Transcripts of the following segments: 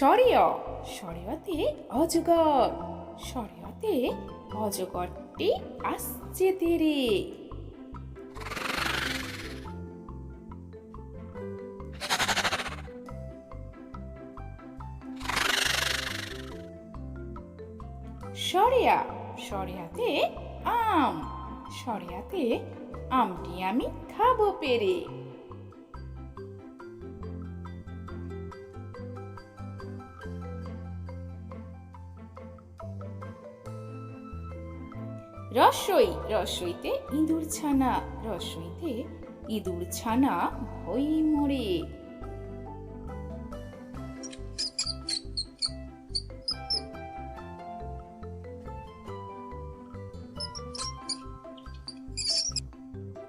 সরিয় সরিয়তে অজগর সরিয়তে অজগরটি আসছে তেরে। সরিয়া, সরিয়াতে আম, সরিয়াতে আমটি আমি খাব পেরে। রসই, রসইতে ইঁদুর ছানা, রসইতে ইঁদুর ছানা ভই মরে।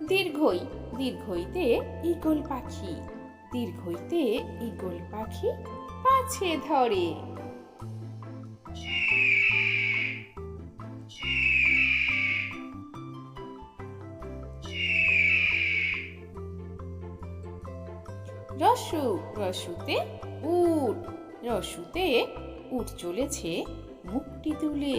দীর্ঘই, দীর্ঘইতে ইগল পাখি, দীর্ঘইতে ইগল পাখি পাছে ধরে। রসু, রসুতে উট। রসুতে উট চলেছে মুখটি তুলে।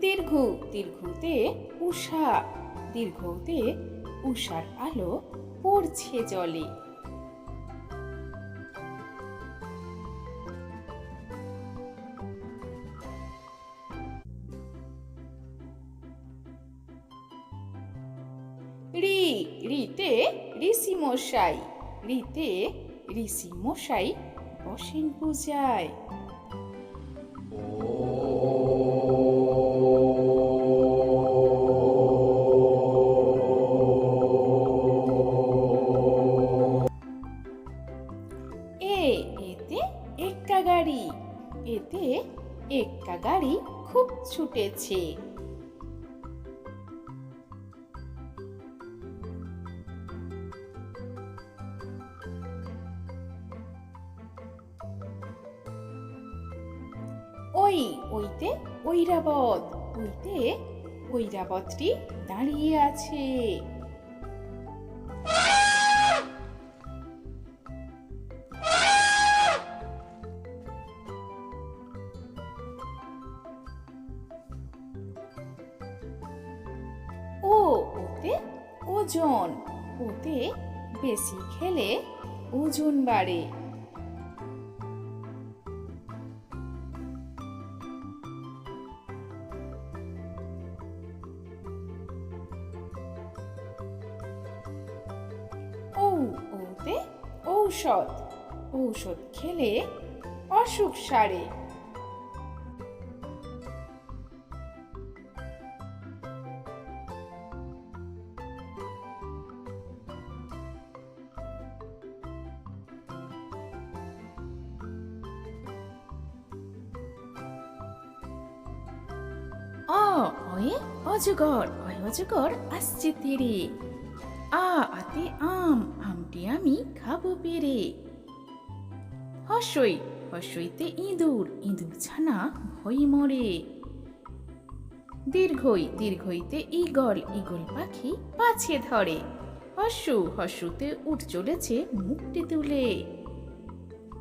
দীর্ঘ, দীর্ঘতে উষা দীর্ঘতে উষার আলো পড়ছে জলে। রিতে ঋষি মশাই রিতে ঋষি মশাই বসেন পূজায়। এ, এতে এক্কা গাড়ি, এতে এক্কা গাড়ি খুব ছুটেছে। ওই, ওইতে ঐরাবত, ওইতে ঐরাবতটি দাঁড়িয়ে আছে। ও, ওতে ওজন, ওতে বেশি খেলে ওজন বাড়ে। ঔষধ। ঔষধ খেলে অসুখ সারে। অয়ে অজগর অয় অজগর আসছে তেরে। আ আতে আম, আমটি আমি খাব পেরে। হসই হসইতে ইঁদুর ইঁদুর ছানা ভই মরে। দীর্ঘই, দীর্ঘইতে ইগল ইগল পাখি পাছে ধরে। হস্যু, হস্যুতে উঠ চলেছে মুখটি তুলে।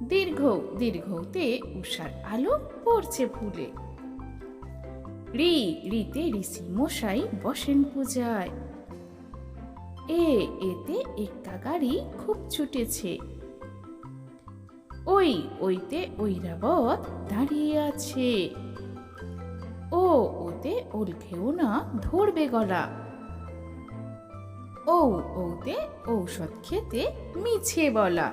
দীর্ঘ দীর্ঘতে উষার আলো পড়ছে ফুলে। রি, রিতে ঋষি মশাই বসেন পূজায়। এ, এতে একটা গাড়ি খুব ছুটেছে। ওই, ওইতে ঐরাবত দাঁড়িয়ে আছে। ও, ওতে ওল খেও না ধরবে গলা। ও, ওতে ঔষধ খেতে মিছে বলা।